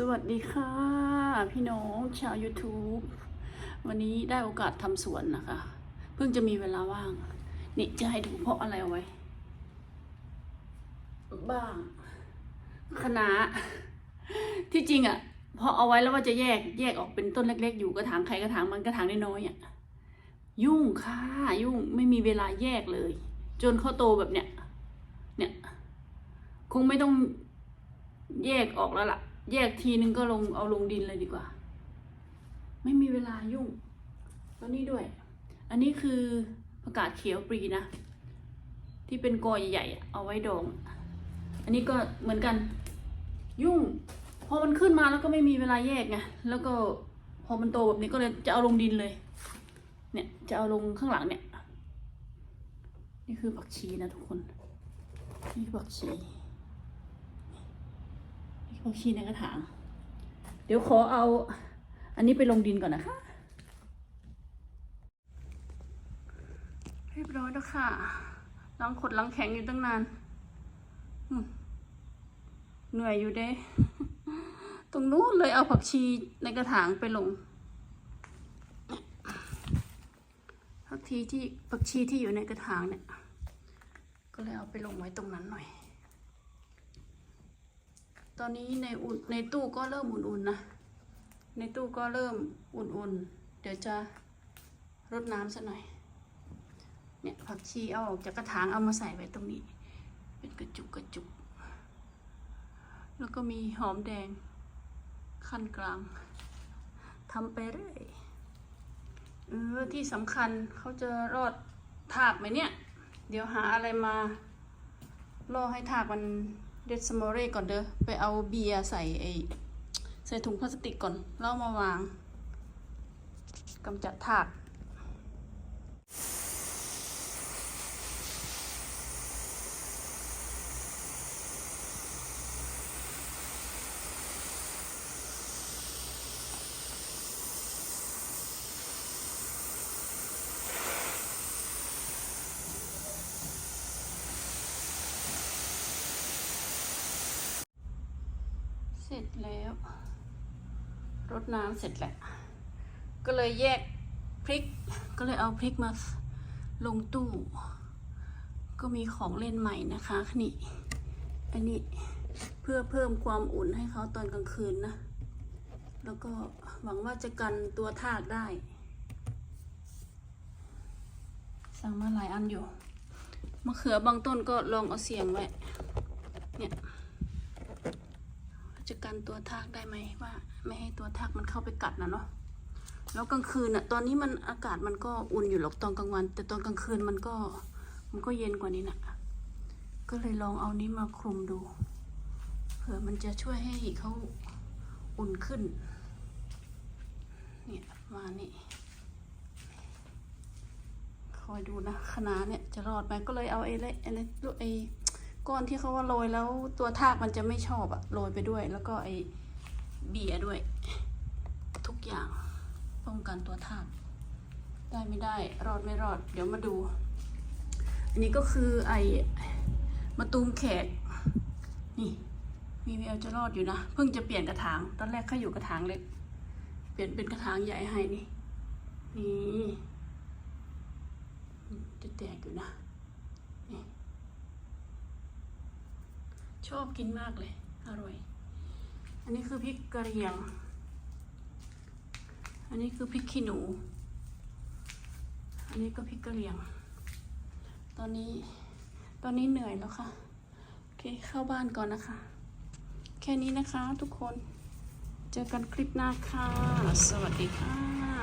สวัสดีค่ะ พี่น้องชาว YouTube วันนี้ได้โอกาสทำสวนนะคะ เพิ่งจะมีเวลาว่าง นี่จะให้ดูเพราะอะไรเอาไว้ บ้างคณะที่จริงอะ่ะพอเอาไว้แล้วว่าจะแยกแยกออกเป็นต้นเล็ก ๆ อยู่กระถางใครกระถางมันกระถางน้อยๆอะ่ะยุ่งค่ะยุ่งไม่มีเวลาแยกเลย จนเขาโตแบบเนี้ยเนี่ย คงไม่ต้องแยกออกแล้วล่ะ แยกทีนึงก็ลงเอาลงดินเลยดีกว่า ไม่มีเวลายุ่งแล้วนี่ด้วย อันนี้คือผักกาดเขียวปรีนะ ที่เป็นกอใหญ่ๆเอาไว้ดอง อันนี้ก็เหมือนกัน ยุ่ง พอมันขึ้นมาแล้วก็ไม่มีเวลาแยกไงแล้วก็พอมันโตแบบนี้ก็เลยจะเอาลงดินเลย เนี่ยจะเอาลงข้างหลังเนี่ย นี่คือผักชีนะทุกคน นี่คือผักชี นี่คือผักชีในกระถาง เดี๋ยวขอเอา อันนี้ไปลงดินก่อนนะคะ เรียบร้อยแล้วค่ะล้างขดล้างแข็งอยู่ตั้งนานเหนื่อยอยู่เด้ ตรงนู้นเลยเอาผักชีในกระถางไปลงผักชีที่ผักชีที่อยู่ในกระถางเนี่ย ก็เลยเอาไปลงไว้ตรงนั้นหน่อย ตอนนี้ในอุ่นในตู้ก็เริ่มอุ่นๆนะ ในตู้ก็เริ่มอุ่นๆ เดี๋ยวจะรดน้ำสักหน่อย เนี่ยผักชีเอาออกจากกระถางเอามาใส่ไว้ตรงนี้ เป็นกระจุกกระจุก แล้วก็มีหอมแดงขั้นกลางทำไปเรื่อยเออที่สำคัญเขาจะรอดถากไหมเนี่ย เดี๋ยวหาอะไรมาล่อให้ถากมัน เดสมอเร่ก่อนเด้อ ไปเอาเบียร์ใส่ไอใส่ถุงพลาสติกก่อนแล้วเอามาวางกำจัดถาก ร็จแล้วรดน้ำเสร็จแหล้วก็เลยแยกพริก ก็เลยเอาพริกมาลงตู้ ก็มีของเล่นใหม่นะคะนี่ อันนี้เพื่อเพิ่มความอุ่นให้เขาตอนกลางคืนนะ แล้วก็หวังว่าจะกันตัวทากได้ สั่งมาหลายอันอยู่มะเขือบางต้นก็ลองเอาเสียงไว้ เนี่ย จะ กันตัวทากได้ไหมว่า ไม่ให้ตัวทากมันเข้าไปกัดนะเนาะแล้วกลางคืนอะตอนนี้มันอากาศมันก็อุ่นอยู่หรอกตอนกลางวัน แต่ตอนกลางคืนมันก็มันก็เย็นกว่านี้นะก็เลยลองเอานี้มาคลุมดูเผื่อมันจะช่วยให้เขาอุ่นขึ้นเนี่ยมานี่คอยดูนะคณะเนี่ยจะรอดไหมก็เลยเอาไอ้เละไอ้เละไอ้ ก้อนที่เขาว่าโรยแล้วตัวทากมันจะไม่ชอบอะโรยไปด้วย แล้วก็ไอเบียด้วย ทุกอย่างป้องกันตัวทากได้ไม่ได้รอดไม่รอด เดี๋ยวมาดู อันนี้ก็คือไอมะตูมแขกนี่มีแววจะรอดอยู่นะเพิ่งจะเปลี่ยนกระถาง ตอนแรกเขาอยู่กระถางเล็ก เปลี่ยนเป็นกระถางใหญ่ให้นี่นี่จะแตกอยู่นะ นี่ ชอบกินมากเลย อร่อย อันนี้คือพริกกระเหรี่ยง อันนี้คือพริกขี้หนู อันนี้ก็พริกกระเหรี่ยง ตอนนี้ตอนนี้เหนื่อยแล้วค่ะโอเคเข้าบ้านก่อนนะคะ แค่นี้นะคะทุกคน เจอกันคลิปหน้าค่ะ สวัสดีค่ะ